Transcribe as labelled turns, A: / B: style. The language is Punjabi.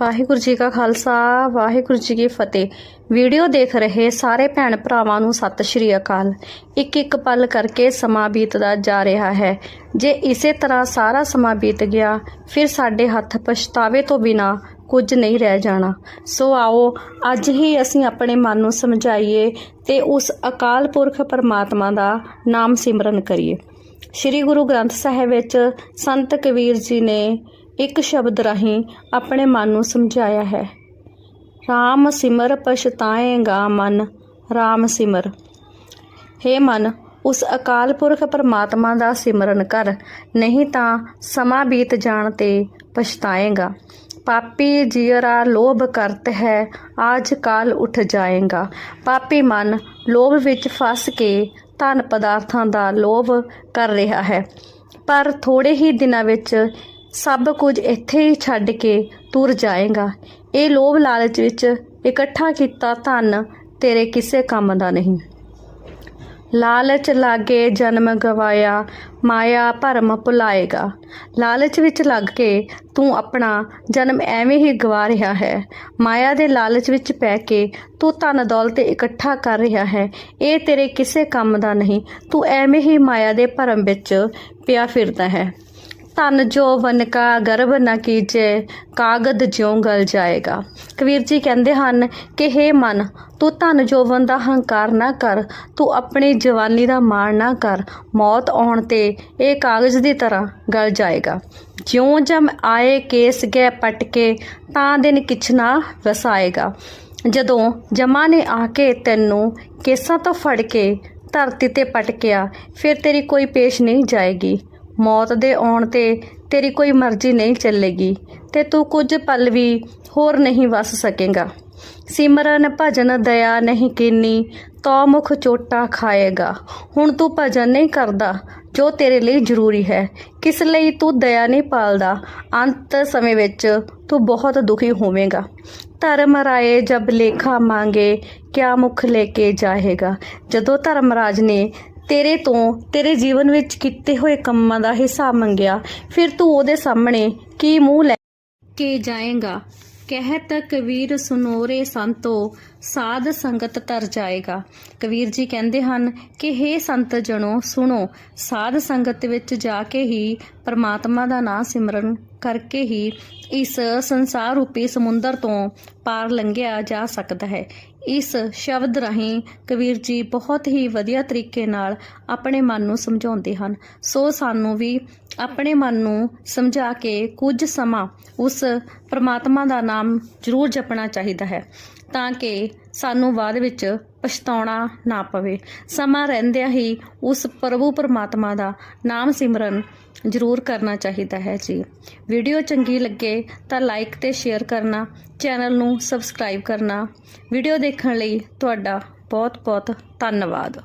A: ਵਾਹਿਗੁਰੂ ਜੀ ਕਾ ਖਾਲਸਾ, ਵਾਹਿਗੁਰੂ ਜੀ ਕੀ ਫਤਿਹ। ਵੀਡੀਓ ਦੇਖ ਰਹੇ ਸਾਰੇ ਭੈਣ ਭਰਾਵਾਂ ਨੂੰ ਸਤਿ ਸ਼੍ਰੀ ਅਕਾਲ। ਇੱਕ ਇੱਕ ਪਲ ਕਰਕੇ ਸਮਾਂ ਬੀਤਦਾ ਜਾ ਰਿਹਾ ਹੈ। ਜੇ ਇਸੇ ਤਰ੍ਹਾਂ ਸਾਰਾ ਸਮਾਂ ਬੀਤ ਗਿਆ, ਫਿਰ ਸਾਡੇ ਹੱਥ ਪਛਤਾਵੇ ਤੋਂ ਬਿਨਾ ਕੁਝ ਨਹੀਂ ਰਹਿ ਜਾਣਾ। ਸੋ ਆਓ, ਅੱਜ ਹੀ ਅਸੀਂ ਆਪਣੇ ਮਨ ਨੂੰ ਸਮਝਾਈਏ ਤੇ ਉਸ ਅਕਾਲ ਪੁਰਖ ਪਰਮਾਤਮਾ ਦਾ ਨਾਮ ਸਿਮਰਨ ਕਰੀਏ। ਸ੍ਰੀ ਗੁਰੂ ਗ੍ਰੰਥ ਸਾਹਿਬ ਵਿੱਚ ਸੰਤ ਕਬੀਰ ਜੀ ਨੇ ਇੱਕ ਸ਼ਬਦ ਰਾਹੀਂ ਆਪਣੇ ਮਨ ਨੂੰ ਸਮਝਾਇਆ ਹੈ। RAM ਸਿਮਰ ਪਛਤਾਏਗਾ ਮਨ RAM ਸਿਮਰ। ਹੇ ਮਨ, ਉਸ ਅਕਾਲ ਪੁਰਖ ਪਰਮਾਤਮਾ ਦਾ ਸਿਮਰਨ ਕਰ, ਨਹੀਂ ਤਾਂ ਸਮਾਂ ਬੀਤ ਜਾਣ ਤੇ ਪਛਤਾਏਗਾ ਪਾਪੀ ਜੀਰਾ ਲੋਭ ਕਰਤ ਹੈ, ਆਜ ਕਾਲ ਉੱਠ ਜਾਏਗਾ ਪਾਪੀ ਮਨ, ਲੋਭ ਵਿੱਚ ਫਸ ਕੇ ਧਨ ਪਦਾਰਥਾਂ ਦਾ ਲੋਭ ਕਰ ਰਿਹਾ ਹੈ। ਪਰ ਥੋੜੇ ਹੀ ਦਿਨਾਂ ਵਿੱਚ ਸਭ ਕੁਝ ਇੱਥੇ ਹੀ ਛੱਡ ਕੇ ਤੁਰ ਜਾਏਗਾ। ਇਹ ਲੋਭ ਲਾਲਚ ਵਿੱਚ ਇਕੱਠਾ ਕੀਤਾ ਧਨ ਤੇਰੇ ਕਿਸੇ ਕੰਮ ਦਾ ਨਹੀਂ। ਲਾਲਚ ਲਾਗੇ ਜਨਮ ਗਵਾਇਆ, ਮਾਇਆ ਭਰਮ ਭੁਲਾਏਗਾ। ਲਾਲਚ ਵਿੱਚ ਲੱਗ ਕੇ ਤੂੰ ਆਪਣਾ ਜਨਮ ਐਵੇਂ ਹੀ ਗਵਾ ਰਿਹਾ ਹੈ। ਮਾਇਆ ਦੇ ਲਾਲਚ ਵਿੱਚ ਪੈ ਕੇ ਤੂੰ ਧਨ ਦੌਲਤ ਇਕੱਠਾ ਕਰ ਰਿਹਾ ਹੈ। ਇਹ ਤੇਰੇ ਕਿਸੇ ਕੰਮ ਦਾ ਨਹੀਂ। ਤੂੰ ਐਵੇਂ ਹੀ ਮਾਇਆ ਦੇ ਭਰਮ ਵਿੱਚ ਪਿਆ ਫਿਰਦਾ ਹੈ। ਧਨ ਜੋ ਵਨ ਕਾ ਗਰਭ ਨ ਕੀਜੇ, ਕਾਗਦ ਜਿਉ ਗਲ ਜਾਏਗਾ। ਕਬੀਰ ਜੀ ਕਹਿੰਦੇ ਹਨ ਕਿ हे ਮਨ, ਤੂੰ ਧਨ ਜੋਵਨ ਦਾ ਹੰਕਾਰ ਨਾ ਕਰ, ਤੂੰ ਆਪਣੀ ਜਵਾਨੀ ਦਾ ਮਾਣ ਨਾ ਕਰ, ਮੌਤ ਆਉਣ ਤੇ ਇਹ ਕਾਗਜ਼ ਦੀ ਤਰ੍ਹਾਂ ਗਲ ਜਾਏਗਾ। ਜਿਉਂ ਜਮ ਆਏ ਕੇਸ ਗਏ ਪਟਕੇ, ਤਾਂ ਦਿਨ ਕਿਛ ਨਾ ਵਸਾਏਗਾ। ਜਦੋਂ ਜਮਾ ਨੇ ਆ ਕੇ ਤੈਨੂੰ ਕੇਸਾਂ ਤੋਂ ਫੜ ਕੇ ਧਰਤੀ ਤੇ ਪਟਕਿਆ, ਫਿਰ ਤੇਰੀ ਕੋਈ ਪੇਸ਼ ਨਹੀਂ ਜਾਏਗੀ। ਮੌਤ ਦੇ ਆਉਣ ਤੇ ਤੇਰੀ ਕੋਈ ਮਰਜ਼ੀ ਨਹੀਂ ਚੱਲੇਗੀ ਤੇ ਤੂੰ ਕੁਝ ਪਲ ਵੀ ਹੋਰ ਨਹੀਂ ਵਸ ਸਕੇਗਾ। ਸਿਮਰਨ ਭਜਨ ਦਇਆ ਨਹੀਂ ਕੀਨੀ, ਤੋ ਮੁਖ ਚੋਟਾ ਖਾਏਗਾ। ਹੁਣ ਤੂੰ ਭਜਨ ਨਹੀਂ ਕਰਦਾ, ਜੋ ਤੇਰੇ ਲਈ ਜ਼ਰੂਰੀ ਹੈ। ਕਿਸ ਲਈ ਤੂੰ ਦਇਆ ਨਹੀਂ ਪਾਲਦਾ? ਅੰਤ ਸਮੇਂ ਵਿੱਚ ਤੂੰ ਬਹੁਤ ਦੁਖੀ ਹੋਵੇਂਗਾ। ਧਰਮ ਰਾਏ ਜਬ ਲੇਖਾ ਮੰਗੇ, ਕਿਆ ਮੁਖ ਲੈ ਕੇ ਜਾਏਗਾ? ਜਦੋਂ ਧਰਮ ਰਾਜ ਨੇ ਤੇਰੇ ਤੋਂ ਤੇਰੇ ਜੀਵਨ ਵਿੱਚ ਕੀਤੇ ਹੋਏ ਕੰਮਾਂ ਦਾ ਹਿਸਾਬ ਮੰਗਿਆ। ਫਿਰ ਤੂੰ ਉਹਦੇ ਸਾਹਮਣੇ ਕੀ ਮੂੰਹ ਲੈ ਕੇ ਜਾਏਗਾ? ਕਹਿਤ ਕਬੀਰ ਸੁਨੋਰੇ ਸੰਤੋ, ਸਾਧ ਸੰਗਤ ਤਰ ਜਾਏਗਾ। ਕਬੀਰ ਜੀ ਕਹਿੰਦੇ ਹਨ ਕਿ हे ਸੰਤ ਜਣੋ, ਸੁਣੋ, ਸਾਧ ਸੰਗਤ ਵਿੱਚ ਜਾ ਕੇ ਹੀ ਪਰਮਾਤਮਾ ਦਾ ਨਾਮ ਸਿਮਰਨ ਕਰਕੇ ਹੀ ਇਸ ਸੰਸਾਰ ਰੂਪੀ ਸਮੁੰਦਰ ਤੋਂ ਪਾਰ ਲੰਘਿਆ ਜਾ ਸਕਦਾ ਹੈ। ਇਸ ਸ਼ਬਦ ਰਾਹੀਂ ਕਬੀਰ ਜੀ ਬਹੁਤ ਹੀ ਵਧੀਆ ਤਰੀਕੇ ਨਾਲ ਆਪਣੇ ਮਨ ਨੂੰ ਸਮਝਾਉਂਦੇ ਹਨ। ਸੋ ਸਾਨੂੰ ਵੀ ਆਪਣੇ ਮਨ ਨੂੰ ਸਮਝਾ ਕੇ ਕੁਝ ਸਮਾਂ ਉਸ ਪ੍ਰਮਾਤਮਾ ਦਾ ਨਾਮ ਜ਼ਰੂਰ ਜਪਣਾ ਚਾਹੀਦਾ ਹੈ। ਤਾਂ ਕਿ ਸਾਨੂੰ ਬਾਅਦ ਵਿੱਚ ਪਛਤਾਉਣਾ ਨਾ ਪਵੇ। ਸਮਾਂ ਰਹਿੰਦਿਆਂ ਹੀ ਉਸ ਪ੍ਰਭੂ ਪਰਮਾਤਮਾ ਦਾ ਨਾਮ ਸਿਮਰਨ ਜ਼ਰੂਰ ਕਰਨਾ ਚਾਹੀਦਾ ਹੈ ਜੀ। ਵੀਡੀਓ ਚੰਗੀ ਲੱਗੇ ਤਾਂ ਲਾਈਕ ਤੇ ਸ਼ੇਅਰ ਕਰਨਾ, ਚੈਨਲ ਨੂੰ ਸਬਸਕ੍ਰਾਈਬ ਕਰਨਾ। ਵੀਡੀਓ ਦੇਖਣ ਲਈ ਤੁਹਾਡਾ ਬਹੁਤ ਬਹੁਤ ਧੰਨਵਾਦ।